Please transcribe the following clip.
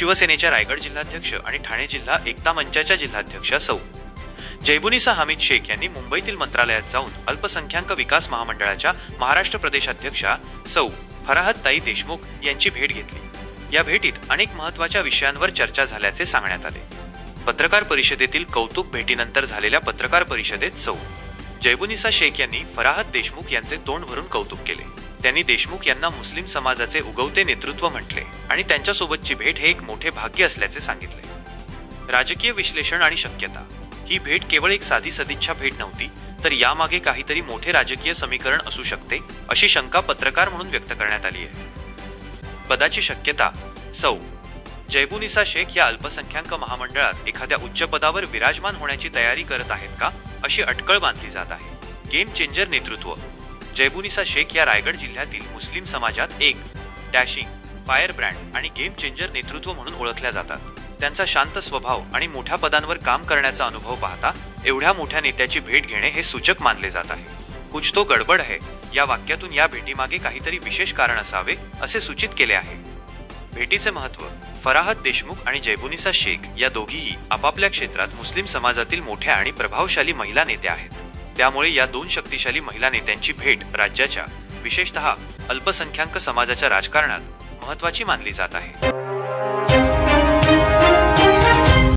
शिवसेनेच्या रायगड जिल्हाध्यक्ष आणि ठाणे जिल्हा एकता मंचाच्या जिल्हाध्यक्षा सौ. जैबुनिसा हामिद शेख यांनी मुंबईतील मंत्रालयात जाऊन अल्पसंख्याक विकास महामंडळाच्या महाराष्ट्र प्रदेशाध्यक्षा सौ. फराहत ताई देशमुख यांची भेट घेतली. या भेटीत अनेक महत्त्वाच्या विषयांवर चर्चा झाल्याचे सांगण्यात आले. पत्रकार परिषदेतील कौतुक भेटीनंतर झालेल्या पत्रकार परिषदेत सौ. जैबुनिसा शेख यांनी फराहत देशमुख यांचे तोंड भरून कौतुक केले. त्यांनी देशमुख यांना मुस्लिम समाजाचे उगवते नेतृत्व म्हटले आणि त्यांच्यासोबतची भेट हे एक मोठे भाग्य असल्याचे सांगितले. राजकीय विश्लेषण आणि शक्यता. ही भेट केवळ एक साधी सदिच्छा भेट नव्हती तर यामागे काहीतरी मोठे राजकीय समीकरण असू शकते अशी शंका पत्रकार म्हणून व्यक्त करण्यात आली आहे. पदाची शक्यता सौ. जैबुनिसा शेख या अल्पसंख्याक महामंडळात एखाद्या उच्च पदावर विराजमान होण्याची तयारी करत आहेत का अशी अटकळ बांधली जात आहे. गेम चेंजर नेतृत्व. जैबुनिसा शेख या रायगड जिल्ह्यातील मुस्लिम समाजात एक डॅशिंग फायर ब्रँड आणि गेम चेंजर नेतृत्व म्हणून ओळखल्या जातात. त्यांचा शांत स्वभाव आणि मोठ्या पदांवर काम करण्याचा अनुभव पाहता एवढ्या मोठ्या नेत्याची भेट घेणे हे सूचक मानले जात आहे. कुछ तो गडबड आहे या वाक्यातून या भेटीमागे काहीतरी विशेष कारण असावे असे सूचित केले आहे. भेटीचे महत्त्व फराहत देशमुख आणि जैबुनिसा शेख या दोघीही आपापल्या क्षेत्रात मुस्लिम समाजातील मोठ्या आणि प्रभावशाली महिला नेत्या आहेत. त्यामुळे या दोन शक्तिशाली महिला नेत्यांची भेट राज्याच्या विशेषतः अल्पसंख्याक समाजाच्या राजकारणात महत्वाची मानली जात आहे.